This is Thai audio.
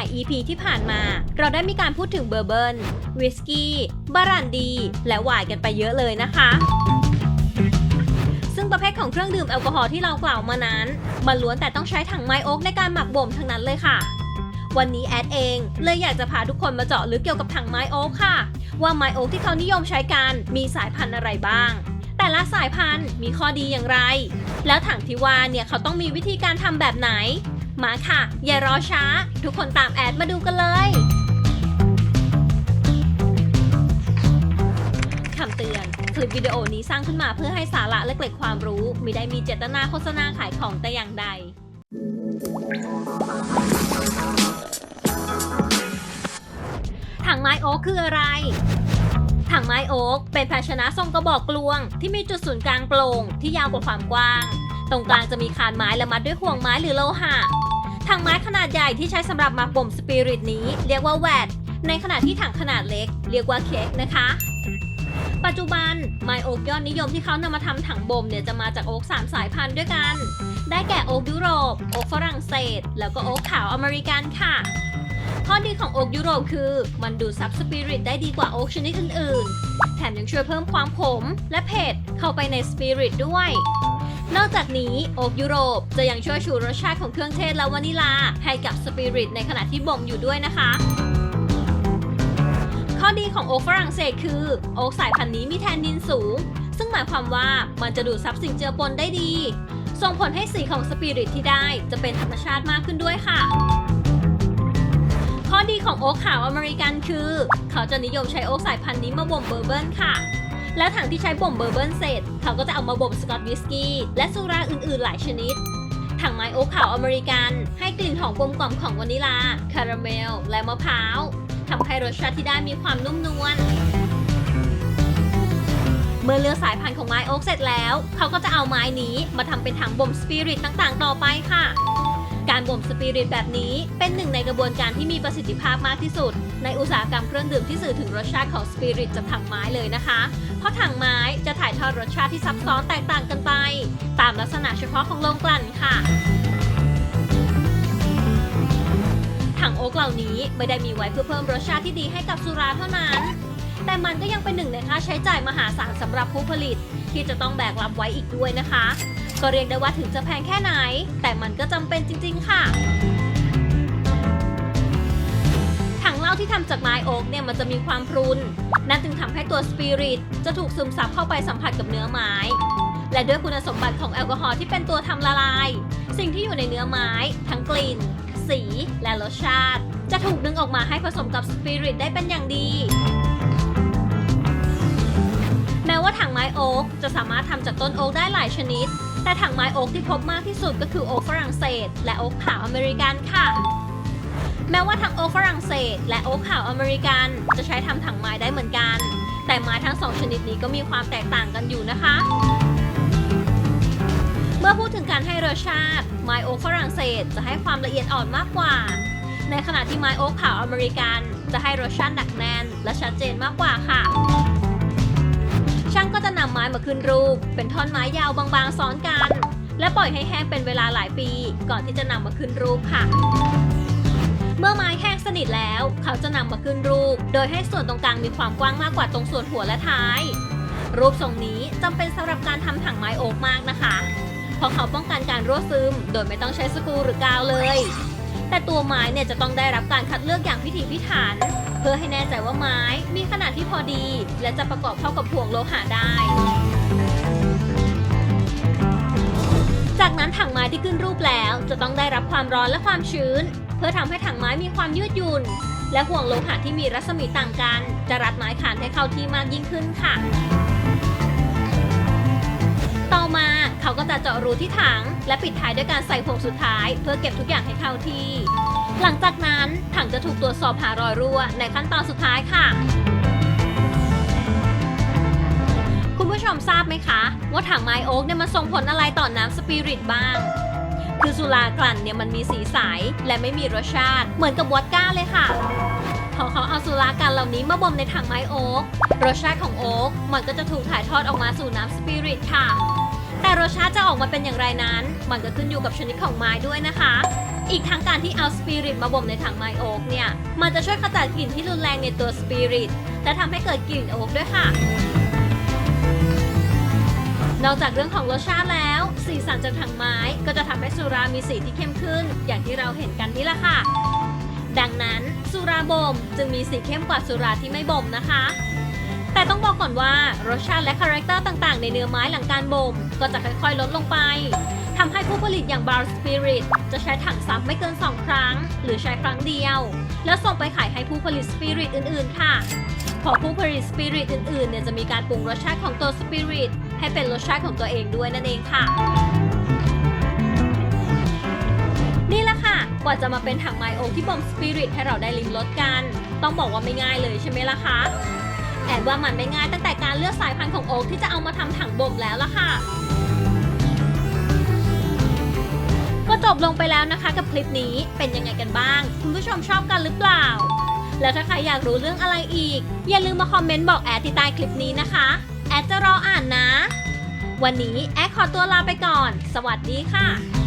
าย EP ที่ผ่านมา เราได้มีการพูดถึงเบอร์เบิร์นวิสกี้บารันดี และไวน์กันไปเยอะเลยนะคะ ซึ่งประเภทของเครื่องดื่มแอลกอฮอล์ที่เรากล่าวมานั้น มันล้วนแต่ต้องใช้ถังไมโอ๊กในการหมักบ่มทั้งนั้นเลยค่ะ วันนี้แอดเองเลยอยากจะพาทุกคนมาเจาะลึกเกี่ยวกับถังไมโอ๊กค่ะ ว่าไมโอ๊กที่เขานิยมใช้กันมีสายพันธุ์อะไรบ้างแต่ละสายพันธุ์มีข้อดีอย่างไร แล้วถังที่ว่าเนี่ยเขาต้องมีวิธีการทำแบบไหน มาค่ะ อย่ารอช้า ทุกคนตามแอดมาดูกันเลยคำเตือน คลิปวิดีโอนี้สร้างขึ้นมาเพื่อให้สาระและเกร็ดความรู้ม่ได้มีเจตนาโฆษณาขายของแต่อย่างใด ถังไม้โอ๊กคืออะไร ถังไม้โอ๊กเป็นภาชนะทรงกระบอกกลวง ที่มีจุดศูนย์กลางโปร่งที่ยาวกว่าความกว้าง ตรงกลางจะมีคานไม้และมัดด้วยห่วงไม้หรือโลหะ ถังไม้ขนาดใหญ่ที่ใช้สำหรับหมักบ่มสปิริตนี้ เรียกว่าแวดในขณะที่ถังขนาดเล็ก เรียกว่าเค้กนะคะ ปัจจุบันไม้โอ๊กยอดนิยมที่เขานำมาทำถังบ่มเนี่ยจะมาจากโอ๊กสามสายพันธุ์ด้วยกัน ได้แก่โอ๊กยุโรป โอ๊กฝรั่งเศส แล้วก็โอ๊กขาวอเมริกันค่ะข้อดีของโอ๊กยุโรปคือ มันดูดซับสปิริตได้ดีกว่าโอ๊กชนิดอื่นๆ แถมยังช่วยเพิ่มความขมและเผ็ดเข้าไปในสปิริตด้วย นอกจากนี้โอ๊กยุโรปจะยังช่วยชูรสชาติของเครื่องเทศและวานิลา ให้กับสปิริตในขณะที่บ่มอยู่ด้วยนะคะ ข้อดีของโอ๊กฝรั่งเศสคือ โอ๊กสายพันธุ์นี้มีแทนนินสูง ซึ่งหมายความว่ามันจะดูดซับสิ่งเจือปนได้ดี ส่งผลให้สีของสปิริตที่ได้จะเป็นธรรมชาติมากขึ้นด้วยค่ะข้อดีของโอ๊กขาวอเมริกันคือ เขาจะนิยมใช้โอ๊กสายพันธุ์นี้มาบ่มเบอร์เบิร์นค่ะ และถังที่ใช้บ่มเบอร์เบิร์นเสร็จ เขาก็จะเอามาบ่มสกอตวิสกี้และสุราอื่นๆ หลายชนิด ถังไม้โอ๊กขาวอเมริกัน ให้กลิ่นหอมกลมกล่อมของวานิลา คาราเมล และมะพร้าวทำให้รสชาติที่ได้มีความนุ่มนวลเมื่อเลือกสายพันธุ์ของไม้โอ๊กเสร็จแล้ว เขาก็จะเอาไม้นี้มาทำเป็นถังบ่มสปิริตต่างๆ ต่อไปค่ะ การบ่มสปิริตแบบนี้เป็นหนึ่งในกระบวนการที่มีประสิทธิภาพมากที่สุด ในอุตสาหกรรมเครื่องดื่มที่สื่อถึงรสชาติของสปิริตจากถังไม้เลยนะคะ เพราะถังไม้จะถ่ายทอดรสชาติที่ซับซ้อนแตกต่างกันไป ตามลักษณะเฉพาะของโรงกลั่นค่ะถังโอ๊กเหล่านี้ไม่ได้มีไว้เพื่อเพิ่มรสชาติที่ดีให้กับสุราเท่านั้น แต่มันก็ยังเป็นหนึ่งในค่าใช้จ่ายมหาศาลสำหรับผู้ผลิต ที่จะต้องแบกรับไว้อีกด้วยนะคะ ก็เรียกได้ว่าถึงจะแพงแค่ไหน แต่มันก็จำเป็นจริง ๆ ค่ะถังเหล้าที่ทำจากไม้โอ๊กเนี่ยมันจะมีความพรุนนั่นจึงทำให้ตัวสปิริตจะถูกซึมซับเข้าไปสัมผัสกับเนื้อไม้และด้วยคุณสมบัติของแอลกอฮอล์ที่เป็นตัวทำละลาย สิ่งที่อยู่ในเนื้อไม้ ทั้งกลิ่น สี และรสชาติ จะถูกดึงออกมาให้ผสมกับสปิริตได้เป็นอย่างดี แม้ว่าถังไม้โอ๊กจะสามารถทำจากต้นโอ๊กได้หลายชนิด แต่ถังไม้โอ๊กที่พบมากที่สุดก็คือโอ๊กฝรั่งเศส และโอ๊กขาวอเมริกันค่ะ แม้ว่าทั้งโอ๊กฝรั่งเศส และโอ๊กขาวอเมริกันจะใช้ทำถังไม้ได้เหมือนกัน แต่ไม้ทั้งสองชนิดนี้ก็มีความแตกต่างกันอยู่นะคะเมื่อพูดถึงการให้รสชาติ ไม้โอ๊กฝรั่งเศสจะให้ความละเอียดอ่อนมากกว่า ในขณะที่ไม้โอ๊กขาวอเมริกัน จะให้รสชาติหนักแน่นและชัดเจนมากกว่าค่ะ ช่างก็จะนำไม้มาขึ้นรูป เป็นท่อนไม้ยาวบางๆซ้อนกัน และปล่อยให้แห้งเป็นเวลาหลายปี ก่อนที่จะนำมาขึ้นรูปค่ะ เมื่อไม้แห้งสนิทแล้ว เขาจะนำมาขึ้นรูป โดยให้ส่วนตรงกลางมีความกว้างมากกว่าตรงส่วนหัวและท้าย รูปทรงนี้จำเป็นสำหรับการทำถังไม้โอ๊กมากนะคะ เพราะเขาป้องกันการรั่วซึม โดยไม่ต้องใช้สกรูหรือกาวเลย แต่ตัวไม้เนี่ยจะต้องได้รับการคัดเลือกอย่างพิถีพิถัน เพื่อให้แน่ใจว่าไม้มีขนาดที่พอดี และจะประกอบเข้ากับห่วงโลหะได้จากนั้นถังไม้ที่ขึ้นรูปแล้วจะต้องได้รับความร้อนและความชื้น เพื่อทำให้ถังไม้มีความยืดหยุ่น และห่วงโลหะที่มีรัศมีต่างกัน จะรัดไม้ขานให้เข้าที่มากยิ่งขึ้นค่ะ รูที่ถัง และปิดท้ายด้วยการใส่ห่วงสุดท้าย เพื่อเก็บทุกอย่างให้เข้าที่ หลังจากนั้นถังจะถูกตรวจสอบหารอยรั่วในขั้นตอนสุดท้ายค่ะคุณผู้ชมทราบไหมคะ ว่าถังไม้โอ๊กเนี่ยมันส่งผลอะไรต่อน้ำสปิริตบ้าง คือสุรากลั่นเนี่ยมันมีสีใสและไม่มีรสชาติ เหมือนกับวอดก้าเลยค่ะ พอเขาเอาสุรากันเหล่านี้มาบ่มในถังไม้โอ๊กรสชาติของโอ๊กมันก็จะถูกถ่ายทอดออกมาสู่น้ำสปิริตค่ะ แต่รสชาติจะออกมาเป็นอย่างไรนั้น มันก็ขึ้นอยู่กับชนิดของไม้ด้วยนะคะ อีกทั้งการที่เอาสปิริตมาบ่มในถังไมโอ๊กเนี่ย มันจะช่วยขจัดกลิ่นที่รุนแรงในตัวสปิริตและทำให้เกิดกลิ่นโอ๊กด้วยค่ะ นอกจากเรื่องของรสชาติแล้ว สีสันจากถังไม้ก็จะทำให้สุรามีสีที่เข้มขึ้น อย่างที่เราเห็นกันนี่แหละค่ะ ดังนั้นสุราบ่มจึงมีสีเข้มกว่าสุราที่ไม่บ่มนะคะ แต่ต้องบอกก่อนว่ารสชาติและคาแรคเตอร์ต่างๆ ในเนื้อไม้หลังการบ่ม ก็จะค่อยๆ ลดลงไปทำให้ผู้ผลิตอย่าง Bar Spirit จะใช้ถังซ้ำไม่เกิน 2 ครั้ง หรือใช้ครั้งเดียว แล้วส่งไปขายให้ผู้ผลิตสปิริตอื่นๆ ค่ะ พอผู้ผลิตสปิริตอื่นๆ เนี่ยจะมีการปรุงรสชาติของตัวสปิริตให้เป็นรสชาติของตัวเองด้วยนั่นเองค่ะ นี่แหละค่ะ กว่าจะมาเป็นถังไมโอที่บ่มสปิริตให้เราได้ลิ้มรสกัน ต้องบอกว่าไม่ง่ายเลยใช่ไหมล่ะคะ แอบว่ามันไม่ง่ายตั้งแต่การเลือกสายพันธุ์ของโอ๊กที่จะเอามาทำถังบ่มแล้วล่ะค่ะก็จบลงไปแล้วนะคะกับคลิปนี้เป็นยังไงกันบ้าง คุณผู้ชมชอบกันหรือเปล่า แล้วถ้าใครอยากรู้เรื่องอะไรอีก อย่าลืมมาคอมเมนต์บอกแอดที่ใต้คลิปนี้นะคะ แอดจะรออ่านนะ วันนี้แอดขอตัวลาไปก่อน สวัสดีค่ะ